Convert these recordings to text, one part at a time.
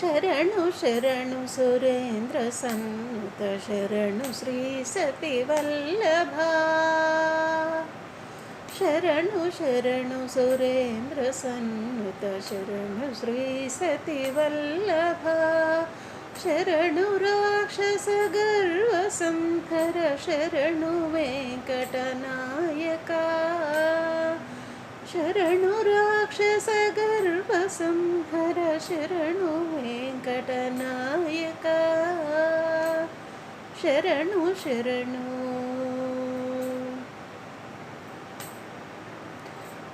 ಶರಣು ಶರಣು ಸುರೇಂದ್ರ ಸನ್ನುತ ಶರಣು ಶ್ರೀ ಸತಿ ವಲ್ಲಭ ಶರಣು ಶರಣು ಸುರೇಂದ್ರ ಸನ್ನುತ ಶರಣು ಶ್ರೀ ಸತಿ ವಲ್ಲಭ ಶರಣು ರಾಕ್ಷಸ ಗರ್ವ ಸಂಹರ ಶರಣು ವೆಂಕಟನಾಯಕ శరణు రాక్షస గర్భ సంహర శరణు వెంకటనాయక శరణు శరణు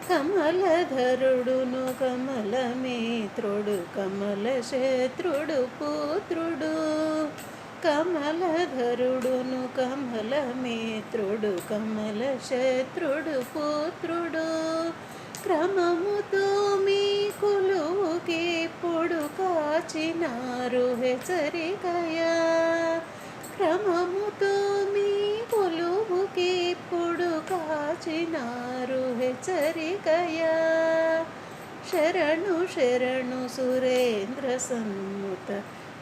కమలధరుడును కమలమిత్రుడు కమలశత్రుడు పుత్రుడు కమలధరుడును కమలమిత్రుడు కమలశత్రుడు పుత్రుడు శ్రమముతో మీ కొలువుకి పొడు కాచినారు హెచ్చరికయా క్రమముతో మీ కొలువుకి పొడు కాచినారు హెచ్చరికయా శరణు శరణు సురేంద్ర సన్ముత.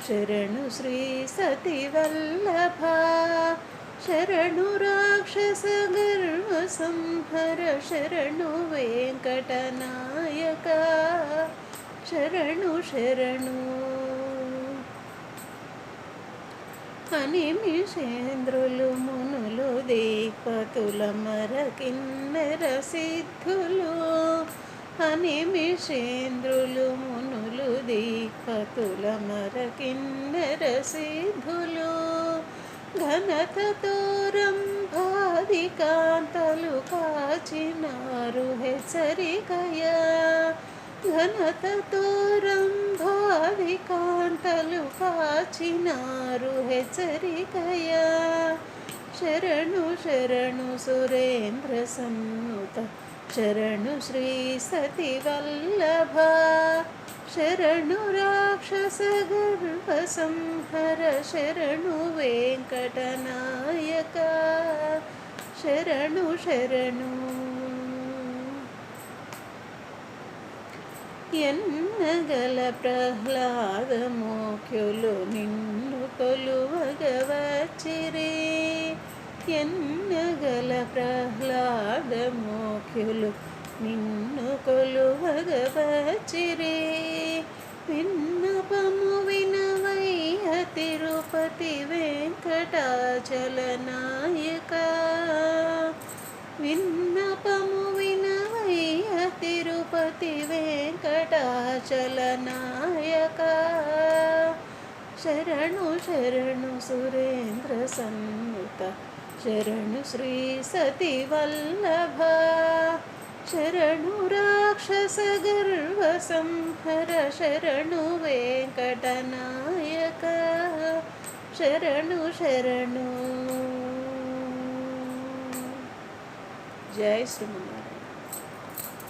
శరణు శ్రీ సతి వల్లభ శరణు రాక్షస గర్వ సంహర శరణు వెంకటనాయక శరణు శరణు అనిమిషేంద్రులు మునులు దీపతుల మరకిన్నెర సిద్ధులు అనిమిషేంద్రులు మునులు దీపతుల మరకిన్నెర సిద్ధులు ఘనతతో రంభాది కాంతలు కాచినారు హెచ్చరికయా ఘనతతో రంభాది కాంతలు కాచినారు హెచ్చరికయా శరణు శరణు సురేంద్ర సన్నుత. శరణు శ్రీ సతి వల్లభ శరణు రాక్షస గర్భ సంహర శరణు వెంకటనాయక. శరణు శరణు. ఎన్నగల ప్రహ్లాద మోఖ్యులు నిన్ను కొలువగవచ్చిరే ఎన్నగల ప్రహ్లాద మోఖ్యులు నిన్ను కొలువగవచ్చిరే విన్నపము వినవయ్య తిరుపతి వెంకటాచల నాయక విన్నపము వినవయ్య తిరుపతి వెంకటాచల నాయక శరణు శరణు సురేంద్ర సన్నిత శరణు శ్రీ సతి వల్లభ శరణు రాక్షస గర్వ సంహర శరణు వెంకటనాయక శరణు శరణు జై శ్రీమన్నారాయణ